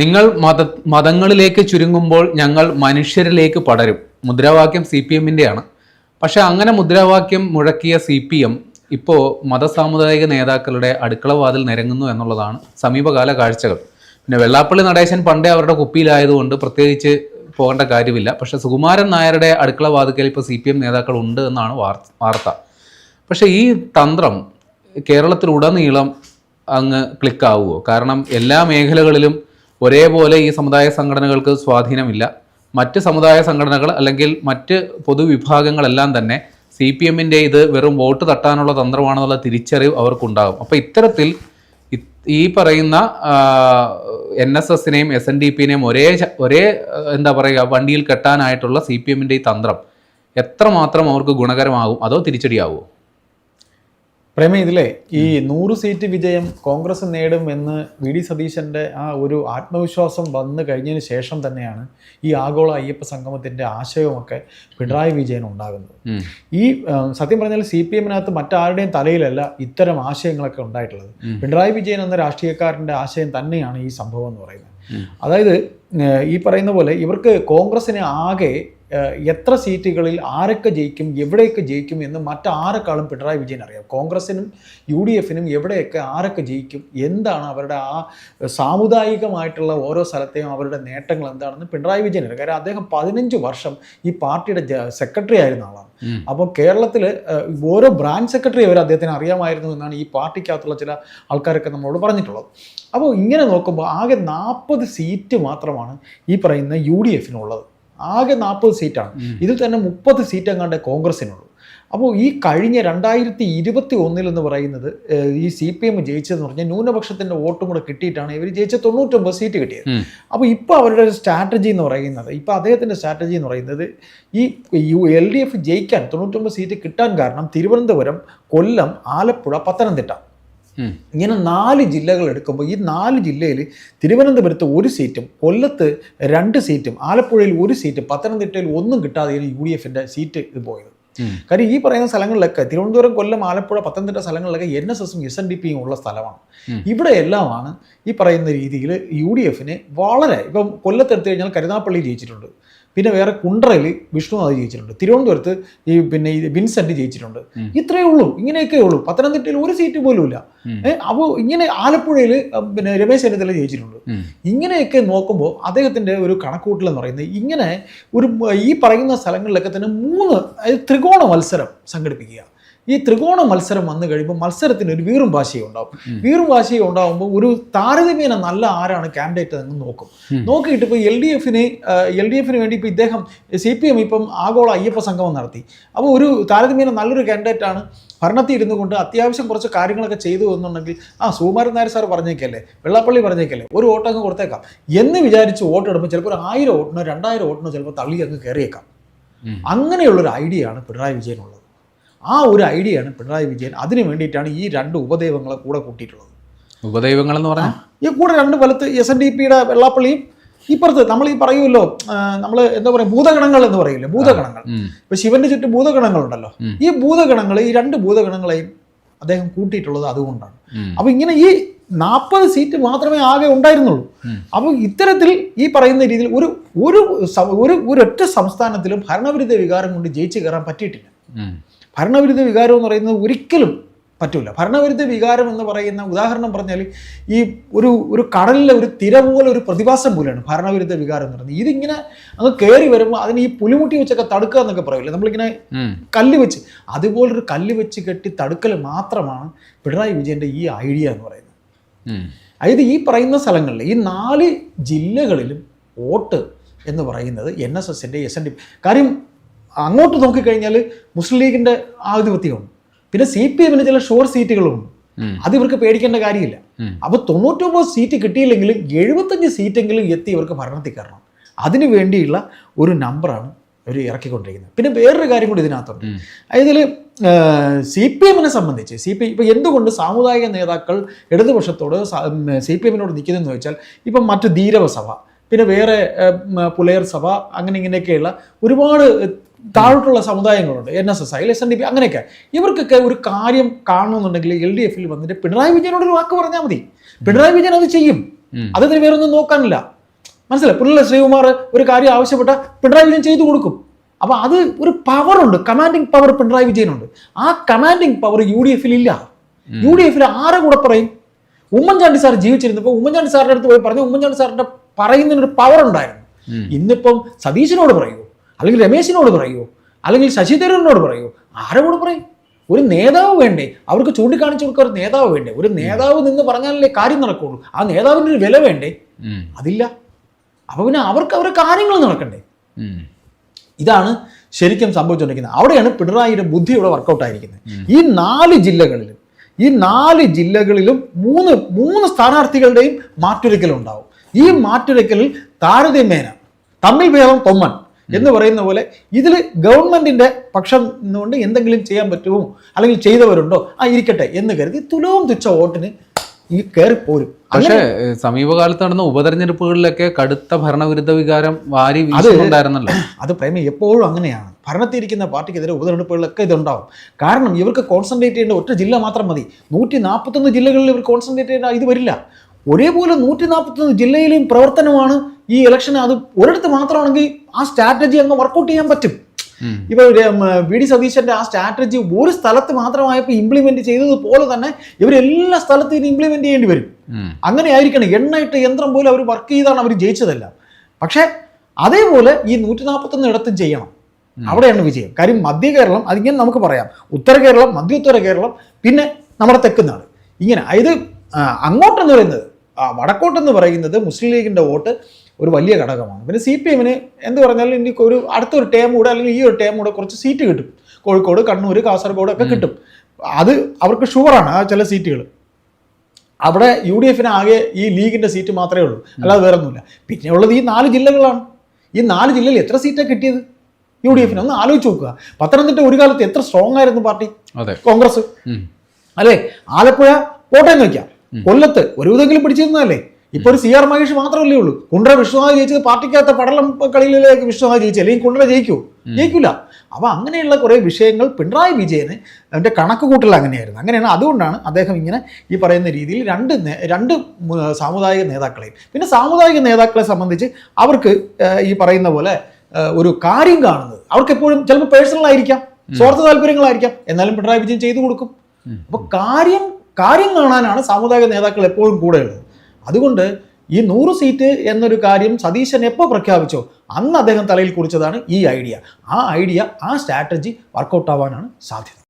നിങ്ങൾ മത മതങ്ങളിലേക്ക് ചുരുങ്ങുമ്പോൾ ഞങ്ങൾ മനുഷ്യരിലേക്ക് പടരും. മുദ്രാവാക്യം സി പി എമ്മിന്റെയാണ് പക്ഷെ അങ്ങനെ മുദ്രാവാക്യം മുഴക്കിയ സി പി എം ഇപ്പോൾ മതസാമുദായിക നേതാക്കളുടെ അടുക്കളവാതിൽ നിരങ്ങുന്നു എന്നുള്ളതാണ് സമീപകാല കാഴ്ചകൾ. പിന്നെ വെള്ളാപ്പള്ളി നടേശൻ പണ്ടേ അവരുടെ കുപ്പിയിലായതുകൊണ്ട് പ്രത്യേകിച്ച് പോകേണ്ട കാര്യമില്ല. പക്ഷെ സുകുമാരൻ നായരുടെ അടുക്കള വാതിക്കൽ ഇപ്പോൾ സി പി എം നേതാക്കൾ ഉണ്ട് എന്നാണ് വാർത്ത. പക്ഷേ ഈ തന്ത്രം കേരളത്തിലുടനീളം അങ്ങ് ക്ലിക്കാവുമോ കാരണം എല്ലാ മേഖലകളിലും ഒരേപോലെ ഈ സമുദായ സംഘടനകൾക്ക് സ്വാധീനമില്ല. മറ്റ് സമുദായ സംഘടനകൾ അല്ലെങ്കിൽ മറ്റ് പൊതുവിഭാഗങ്ങളെല്ലാം തന്നെ സി പി എമ്മിന്റെ ഇത് വെറും വോട്ട് തട്ടാനുള്ള തന്ത്രമാണെന്നുള്ള തിരിച്ചറിവ് അവർക്കുണ്ടാകും. അപ്പോൾ ഇത്തരത്തിൽ ഈ പറയുന്ന എൻ എസ് എസിനെയും എസ് എൻ ഡി പിനെയും ഒരേ ഒരേ എന്താ പറയുക വണ്ടിയിൽ കെട്ടാനായിട്ടുള്ള സി പി എമ്മിന്റെ ഈ തന്ത്രം എത്രമാത്രം അവർക്ക് ഗുണകരമാകും? അതോ തിരിച്ചടിയാവുമോ പ്രേമ ഇതിലെ ഈ നൂറ് സീറ്റ് വിജയം കോൺഗ്രസ് നേടും എന്ന് വി ഡി സതീശന്റെ ആ ഒരു ആത്മവിശ്വാസം വന്നു കഴിഞ്ഞതിന് ശേഷം തന്നെയാണ് ഈ ആഗോള അയ്യപ്പ സംഗമത്തിന്റെ ആശയവുമൊക്കെ പിണറായി വിജയൻ ഉണ്ടാകുന്നത്. ഈ സത്യം പറഞ്ഞാൽ സി പി എമ്മിനകത്ത് മറ്റാരുടെയും തലയിലല്ല ഇത്തരം ആശയങ്ങളൊക്കെ ഉണ്ടായിട്ടുള്ളത്. പിണറായി വിജയൻ എന്ന രാഷ്ട്രീയക്കാരന്റെ ആശയം തന്നെയാണ് ഈ സംഭവം എന്ന് പറയുന്നത്. അതായത് ഈ പറയുന്ന പോലെ ഇവർക്ക് കോൺഗ്രസിനെ ആകെ എത്ര സീറ്റുകളിൽ ആരൊക്കെ ജയിക്കും എവിടെയൊക്കെ ജയിക്കും എന്ന് മറ്റാരെക്കാളും പിണറായി വിജയൻ അറിയാം. കോൺഗ്രസിനും യു ഡി എഫിനും എവിടെയൊക്കെ ആരൊക്കെ ജയിക്കും എന്താണ് അവരുടെ ആ സാമുദായികമായിട്ടുള്ള ഓരോ സ്ഥലത്തെയും അവരുടെ നേട്ടങ്ങൾ എന്താണെന്ന് പിണറായി വിജയൻ അറിയാം. കാരണം അദ്ദേഹം പതിനഞ്ച് വർഷം ഈ പാർട്ടിയുടെ സെക്രട്ടറി ആയിരുന്ന ആളാണ്. അപ്പോൾ കേരളത്തിൽ ഓരോ ബ്രാഞ്ച് സെക്രട്ടറി അവർ അദ്ദേഹത്തിന് അറിയാമായിരുന്നു എന്നാണ് ഈ പാർട്ടിക്കകത്തുള്ള ചില ആൾക്കാരൊക്കെ നമ്മളോട് പറഞ്ഞിട്ടുള്ളത്. അപ്പോൾ ഇങ്ങനെ നോക്കുമ്പോൾ ആകെ നാൽപ്പത് സീറ്റ് മാത്രമാണ് ഈ പറയുന്ന യു ഡി എഫിനുള്ളത് ആകെ നാൽപ്പത് സീറ്റാണ്. ഇതിൽ തന്നെ മുപ്പത് സീറ്റ് എങ്ങാണ്ട് കോൺഗ്രസിനുള്ളൂ. അപ്പോൾ ഈ കഴിഞ്ഞ രണ്ടായിരത്തി ഇരുപത്തി ഒന്നിൽ എന്ന് പറയുന്നത് ഈ സി പി എം ജയിച്ചതെന്ന് പറഞ്ഞാൽ ന്യൂനപക്ഷത്തിന്റെ വോട്ടും കൂടെ കിട്ടിയിട്ടാണ് ഇവർ ജയിച്ച തൊണ്ണൂറ്റൊമ്പത് സീറ്റ് കിട്ടിയത്. അപ്പോൾ ഇപ്പോൾ അവരുടെ ഒരു സ്ട്രാറ്റജി എന്ന് പറയുന്നത് ഇപ്പോൾ അദ്ദേഹത്തിന്റെ സ്ട്രാറ്റജി എന്ന് പറയുന്നത് ഈ യു എൽ ഡി എഫ് ജയിക്കാൻ തൊണ്ണൂറ്റൊമ്പത് സീറ്റ് കിട്ടാൻ കാരണം തിരുവനന്തപുരം കൊല്ലം ആലപ്പുഴ പത്തനംതിട്ട. ഇങ്ങനെ നാല് ജില്ലകൾ എടുക്കുമ്പോൾ ഈ നാല് ജില്ലയിൽ തിരുവനന്തപുരത്ത് ഒരു സീറ്റും കൊല്ലത്ത് രണ്ട് സീറ്റും ആലപ്പുഴയിൽ ഒരു സീറ്റും പത്തനംതിട്ടയിൽ ഒന്നും കിട്ടാതെയാണ് യു ഡി എഫിന്റെ സീറ്റ് ഇത് പോയത്. കാര്യം ഈ പറയുന്ന സ്ഥലങ്ങളിലൊക്കെ തിരുവനന്തപുരം കൊല്ലം ആലപ്പുഴ പത്തനംതിട്ട സ്ഥലങ്ങളിലൊക്കെ എൻ എസ് എസും എസ് എൻ ഡി പിയും ഉള്ള സ്ഥലമാണ് ഉം. ഈ പറയുന്ന രീതിയിൽ യു ഡി എഫിന് വളരെ ഇപ്പം കൊല്ലത്തെടുത്തു കഴിഞ്ഞാൽ കരുനാപ്പള്ളി ജയിച്ചിട്ടുണ്ട്. പിന്നെ വേറെ കുണ്ട്രയിൽ വിഷ്ണുനാഥ് ജയിച്ചിട്ടുണ്ട്. തിരുവനന്തപുരത്ത് ഈ പിന്നെ ഈ വിൻസെന്റ് ജയിച്ചിട്ടുണ്ട്. ഇത്രയേ ഉള്ളൂ. ഇങ്ങനെയൊക്കെ ഉള്ളൂ. പത്തനംതിട്ടയിൽ ഒരു സീറ്റ് പോലും ഇല്ല അപ്പോൾ ഇങ്ങനെ ആലപ്പുഴയിൽ പിന്നെ രമേശ് ചെന്നിത്തല ജയിച്ചിട്ടുണ്ട്. ഇങ്ങനെയൊക്കെ നോക്കുമ്പോൾ അദ്ദേഹത്തിന്റെ ഒരു കണക്കൂട്ടൽ എന്ന് പറയുന്നത് ഇങ്ങനെ ഒരു ഈ പറയുന്ന സ്ഥലങ്ങളിലൊക്കെ തന്നെ മൂന്ന് അതായത് ത്രികോണ മത്സരം സംഘടിപ്പിക്കുക. ഈ ത്രികോണ മത്സരം വന്നു കഴിയുമ്പോൾ മത്സരത്തിന് ഒരു വീറും വാശിയും ഉണ്ടാവും. വീറും വാശിയും ഉണ്ടാകുമ്പോൾ ഒരു താരതമ്യേന നല്ല ആരാണ് കാൻഡിഡേറ്റ് എന്ന് നോക്കും. നോക്കിയിട്ട് ഇപ്പോൾ എൽ ഡി എഫിന് എൽ ഡി എഫിന് വേണ്ടി ഇപ്പോൾ ഇദ്ദേഹം സി പി എം ഇപ്പം ആഗോള അയ്യപ്പ സംഗമം നടത്തി. അപ്പോൾ ഒരു താരതമ്യേന നല്ലൊരു കാൻഡിഡേറ്റ് ആണ്. ഭരണത്തിൽ ഇരുന്നു കൊണ്ട് അത്യാവശ്യം കുറച്ച് കാര്യങ്ങളൊക്കെ ചെയ്തു എന്നുണ്ടെങ്കിൽ ആ സുകുമാരൻ നായർ സാർ പറഞ്ഞേക്കല്ലേ വെള്ളാപ്പള്ളി പറഞ്ഞേക്കല്ലേ ഒരു വോട്ട് അങ്ങ് കൊടുത്തേക്കാം. എന്ന് വിചാരിച്ച് വോട്ട് എടുക്കുമ്പോൾ ചിലപ്പോൾ ഒരു ആയിരം വോട്ടിനോ രണ്ടായിരം വോട്ടിനോ ചിലപ്പോൾ തള്ളി അങ്ങ് കയറിയേക്കാം. അങ്ങനെയുള്ളൊരു ഐഡിയ ആണ് പിണറായി വിജയനുള്ളത്. ആ ഒരു ഐഡിയയാണ് പിണറായി വിജയൻ അതിന് വേണ്ടിയിട്ടാണ് ഈ രണ്ട് ഉപദൈവങ്ങളെ കൂടെ കൂട്ടിയിട്ടുള്ളത്. ഉപദൈവങ്ങൾ എന്ന് പറഞ്ഞാൽ ഈ കൂടെ രണ്ട് വലത്ത് എസ് എൻ ഡി പിയുടെ വെള്ളാപ്പള്ളിയും ഇപ്പുറത്ത് നമ്മൾ ഈ പറയുമല്ലോ നമ്മൾ എന്താ പറയുക ഭൂതഗണങ്ങൾ എന്ന് പറയില്ലേ ഭൂതഗണങ്ങൾ. ഇപ്പൊ ശിവന്റെ ചുറ്റും ഭൂതഗണങ്ങളുണ്ടല്ലോ. ഉണ്ടല്ലോ ഈ ഭൂതഗണങ്ങൾ ഈ രണ്ട് ഭൂതഗണങ്ങളെയും അദ്ദേഹം കൂട്ടിയിട്ടുള്ളത് അതുകൊണ്ടാണ്. അപ്പൊ ഇങ്ങനെ ഈ നാൽപ്പത് സീറ്റ് മാത്രമേ ആകെ ഉണ്ടായിരുന്നുള്ളൂ. അപ്പോൾ അപ്പൊ ഇത്തരത്തിൽ ഈ പറയുന്ന രീതിയിൽ ഒരു ഒരു ഒരു ഒരൊറ്റ സംസ്ഥാനത്തിലും ഭരണവിരുദ്ധ വികാരം കൊണ്ട് ജയിച്ചു കയറാൻ പറ്റിയിട്ടില്ല. ഭരണവിരുദ്ധ വികാരം എന്ന് പറയുന്നത് ഒരിക്കലും പറ്റില്ല ഭരണവിരുദ്ധ വികാരം എന്ന് പറയുന്ന ഉദാഹരണം പറഞ്ഞാൽ ഈ ഒരു ഒരു കടലിലെ ഒരു തിര പോലെ ഒരു പ്രതിഭാസം പോലെയാണ് ഭരണവിരുദ്ധ വികാരം എന്ന് പറയുന്നത്. ഇതിങ്ങനെ അങ്ങ് കയറി വരുമ്പോൾ അതിന് ഈ പുലിമുട്ടി വെച്ചൊക്കെ തടുക്കുക എന്നൊക്കെ പറയില്ലേ? നമ്മളിങ്ങനെ. കല്ല് വെച്ച്. അതുപോലൊരു കല്ല് വെച്ച് കെട്ടി തടുക്കൽ മാത്രമാണ് പിണറായി വിജയന്റെ ഈ ഐഡിയ എന്ന് പറയുന്നത്. അതായത് ഈ പറയുന്ന സ്ഥലങ്ങളിൽ ഈ നാല് ജില്ലകളിലും വോട്ട് എന്ന് പറയുന്നത് എൻ എസ് എസിന്റെ എസ് എൻ ഡി കാര്യം അങ്ങോട്ട് നോക്കിക്കഴിഞ്ഞാൽ മുസ്ലിം ലീഗിന്റെ ആധിപത്യമാണ് പിന്നെ സി പി എമ്മിന് ചില ഷോർ സീറ്റുകളുണ്ട് അത് ഇവർക്ക് പേടിക്കേണ്ട കാര്യമില്ല. അപ്പൊ തൊണ്ണൂറ്റൊമ്പത് സീറ്റ് കിട്ടിയില്ലെങ്കിലും എഴുപത്തഞ്ച് സീറ്റെങ്കിലും എത്തി ഇവർക്ക് ഭരണത്തിൽ കയറണം. അതിനു വേണ്ടിയുള്ള ഒരു നമ്പറാണ് ഇവർ ഇറക്കിക്കൊണ്ടിരിക്കുന്നത്. പിന്നെ വേറൊരു കാര്യം കൂടി ഇതിനകത്തുണ്ട്. അതിൽ ഇതിൽ സി പി എമ്മിനെ സംബന്ധിച്ച് സി പി ഇപ്പം എന്തുകൊണ്ട് സാമുദായിക നേതാക്കൾ ഇടതുപക്ഷത്തോട് സി പി എമ്മിനോട് നിൽക്കുന്നതെന്ന് വെച്ചാൽ ഇപ്പം മറ്റ് ധീരവ സഭ പിന്നെ വേറെ പുലയർ സഭ അങ്ങനെ ഇങ്ങനെയൊക്കെയുള്ള ഒരുപാട് താഴോട്ടുള്ള സമുദായങ്ങളുണ്ട് N S S I S N D P അങ്ങനെയൊക്കെ. ഇവർക്കൊക്കെ ഒരു കാര്യം കാണണമെന്നുണ്ടെങ്കിൽ എൽ ഡി എഫിൽ വന്നിട്ട് പിണറായി വിജയനോട് ഒരു വാക്ക് പറഞ്ഞാൽ മതി. പിണറായി വിജയൻ അത് ചെയ്യും. അത് അതിന് വേറൊന്നും നോക്കാനില്ല. മനസ്സിലായി? പുള്ളിലെ ശ്രീകുമാർ ഒരു കാര്യം ആവശ്യപ്പെട്ട പിണറായി വിജയൻ ചെയ്തു കൊടുക്കും. അപ്പൊ അത് ഒരു പവറുണ്ട് കമാൻഡിങ് പവർ പിണറായി വിജയനുണ്ട്. ആ കമാൻഡിങ് പവർ യു ഡി എഫിൽ ഇല്ല. യു ഡി എഫിൽ ആരെ കൂടെ പറയും? ഉമ്മൻചാണ്ടി സാർ ജീവിച്ചിരുന്നപ്പോൾ ഉമ്മൻചാണ്ടി സാറിന്റെ അടുത്ത് പോയി പറഞ്ഞു ഉമ്മൻചാണ്ടി സാറിന്റെ പറയുന്നതിനൊരു പവർ ഉണ്ടായിരുന്നു. ഇന്നിപ്പം സതീശനോട് പറയുമോ അല്ലെങ്കിൽ രമേശിനോട് പറയൂ അല്ലെങ്കിൽ ശശി തരൂരിനോട് പറയുമോ ആരോട് പറയും? ഒരു നേതാവ് വേണ്ടേ? അവർക്ക് ചൂണ്ടിക്കാണിച്ചു കൊടുക്കാൻ ഒരു നേതാവ് വേണ്ടേ? ഒരു നേതാവ് നിന്ന് പറഞ്ഞാലല്ലേ കാര്യം നടക്കുള്ളൂ. ആ നേതാവിന്റെ ഒരു വില വേണ്ടേ? അതില്ല. അപ്പൊ പിന്നെ അവർക്ക് അവരുടെ കാര്യങ്ങൾ നടക്കണ്ടേ? ഇതാണ് ശരിക്കും സംഭവിച്ചുകൊണ്ടിരിക്കുന്നത്. അവിടെയാണ് പിണറായിയുടെ ബുദ്ധി ഇവിടെ വർക്കൗട്ട് ആയിരിക്കുന്നത്. ഈ നാല് ജില്ലകളിലും ഈ നാല് ജില്ലകളിലും മൂന്ന് മൂന്ന് സ്ഥാനാർത്ഥികളുടെയും മാറ്റുരയ്ക്കൽ ഉണ്ടാവും ഈ മാറ്റുരയ്ക്കലിൽ താരതമ്യേന തമ്മിൽ ഭേദം തൊമ്മൻ. എന്ന് പറയുന്ന പോലെ ഇതിൽ ഗവൺമെന്റിന്റെ പക്ഷം നിന്നുകൊണ്ട് എന്തെങ്കിലും ചെയ്യാൻ പറ്റുമോ? അല്ലെങ്കിൽ ചെയ്തവരുണ്ടോ? ആ ഇരിക്കട്ടെ എന്ന് കരുതി തുലവും തുച്ഛ വോട്ടിന് ഈ കയറിപ്പോരും പക്ഷേ സമീപകാലത്ത് നടന്ന ഉപതെരഞ്ഞെടുപ്പുകളിലൊക്കെ കടുത്ത ഭരണവിരുദ്ധ വികാരം വാരി വീശുന്നുണ്ടായിരുന്നല്ലോ. അത് പ്രേമ എപ്പോഴും അങ്ങനെയാണ്. ഭരണത്തിരിക്കുന്ന പാർട്ടിക്കെതിരെ ഉപതെരഞ്ഞെടുപ്പുകളിലൊക്കെ ഇതുണ്ടാവും. കാരണം ഇവർക്ക് കോൺസെൻട്രേറ്റ് ചെയ്യേണ്ട ഒറ്റ ജില്ല മാത്രം മതി. നൂറ്റി നാൽപ്പത്തൊന്ന് ജില്ലകളിൽ ഇവർ കോൺസെൻട്രേറ്റ് ചെയ്യേണ്ട ഇത് വരില്ല. ഒരേപോലെ നൂറ്റി നാൽപ്പത്തൊന്ന് ജില്ലയിലെയും പ്രവർത്തനമാണ് ഈ ഇലക്ഷൻ അത് ഒരിടത്ത് മാത്രമാണെങ്കിൽ ആ സ്ട്രാറ്റജി അങ്ങ് വർക്കൗട്ട് ചെയ്യാൻ പറ്റും. ഇപ്പൊ വി ഡി സതീശന്റെ ആ സ്ട്രാറ്റജി ഒരു സ്ഥലത്ത് മാത്രമായപ്പോൾ ഇംപ്ലിമെന്റ് ചെയ്തതുപോലെ തന്നെ ഇവർ എല്ലാ സ്ഥലത്തും ഇനി ഇംപ്ലിമെന്റ് ചെയ്യേണ്ടി വരും. അങ്ങനെ ആയിരിക്കണം എണ്ണയിട്ട് യന്ത്രം പോലും അവർ വർക്ക് ചെയ്താണ് അവർ ജയിച്ചതല്ല. പക്ഷേ അതേപോലെ ഈ നൂറ്റി നാൽപ്പത്തൊന്ന് ഇടത്തും ചെയ്യണം. അവിടെയാണ് വിജയം. കാര്യം മധ്യ കേരളം അതിങ്ങനെ നമുക്ക് പറയാം. ഉത്തര കേരളം മധ്യ ഉത്തര കേരളം പിന്നെ നമ്മുടെ തെക്കുന്നാണ് ഇങ്ങനെ. ഇത് അങ്ങോട്ടെന്ന് പറയുന്നത് വടക്കോട്ടെന്ന് പറയുന്നത് മുസ്ലിം ലീഗിന്റെ വോട്ട് ഒരു വലിയ ഘടകമാണ്. പിന്നെ സി പി എമ്മിന് എന്ത് പറഞ്ഞാലും ഇനി ഒരു അടുത്തൊരു ടേം കൂടെ അല്ലെങ്കിൽ ഈ ഒരു ടേം കൂടെ കുറച്ച് സീറ്റ് കിട്ടും. കോഴിക്കോട് കണ്ണൂർ കാസർഗോഡ് ഒക്കെ കിട്ടും. അത് അവർക്ക് ഷുവറാണ് ആ ചില സീറ്റുകൾ അവിടെ യു ഡി എഫിന് ആകെ ഈ ലീഗിന്റെ സീറ്റ് മാത്രമേ ഉള്ളൂ. അല്ലാതെ വേറെ ഒന്നുമില്ല പിന്നെ ഉള്ളത് ഈ നാല് ജില്ലകളാണ്. ഈ നാല് ജില്ലയിൽ എത്ര സീറ്റാണ് കിട്ടിയത്? യു ഡി എഫിന് ഒന്ന് ആലോചിച്ച് നോക്കുക. പത്തനംതിട്ട ഒരു കാലത്ത് എത്ര സ്ട്രോങ് ആയിരുന്നു പാർട്ടി? കോൺഗ്രസ്. അല്ലേ? ആലപ്പുഴ കോട്ടയം നോക്കിയാൽ കൊല്ലത്ത് ഒരു വിധമെങ്കിലും പിടിച്ചിരുന്നതല്ലേ? ഇപ്പൊ ഒരു സി ആർ മഹേഷ് മാത്രമല്ലേ ഉള്ളൂ. കുണ്ട്ര വിശ്വനാഥ് ജയിച്ചത് പാർട്ടിക്കകത്ത പടലം കളിയിലേക്ക് വിശ്വനാഥ് ജയിച്ചു അല്ലെങ്കിൽ കുണ്ട്ര ജയിക്കൂ? ജയിക്കില്ല അപ്പൊ അങ്ങനെയുള്ള കുറെ വിഷയങ്ങൾ പിണറായി വിജയന് അവന്റെ കണക്ക് കൂട്ടൽ അങ്ങനെയായിരുന്നു. അങ്ങനെയാണ്. അതുകൊണ്ടാണ് അദ്ദേഹം ഇങ്ങനെ ഈ പറയുന്ന രീതിയിൽ രണ്ട് രണ്ട് സാമുദായിക നേതാക്കളെയും പിന്നെ സാമുദായിക നേതാക്കളെ സംബന്ധിച്ച് അവർക്ക് ഈ പറയുന്ന പോലെ ഒരു കാര്യം കാണുന്നത്. അവർക്ക് എപ്പോഴും ചിലപ്പോൾ പേഴ്സണൽ ആയിരിക്കാം. സ്വാർത്ഥ താല്പര്യങ്ങളായിരിക്കാം. എന്നാലും പിണറായി വിജയൻ ചെയ്തു കൊടുക്കും. അപ്പൊ കാര്യം കാര്യം കാണാനാണ് സാമുദായിക നേതാക്കൾ എപ്പോഴും കൂടെയുള്ളത് അതുകൊണ്ട് ഈ നൂറ് സീറ്റ് എന്നൊരു കാര്യം സതീശൻ എപ്പോൾ പ്രഖ്യാപിച്ചോ അന്ന് അദ്ദേഹം തലയിൽ കുറിച്ചതാണ് ഈ ഐഡിയ. ആ ഐഡിയ ആ സ്ട്രാറ്റജി വർക്കൗട്ട് ആവാനാണ് സാധ്യത.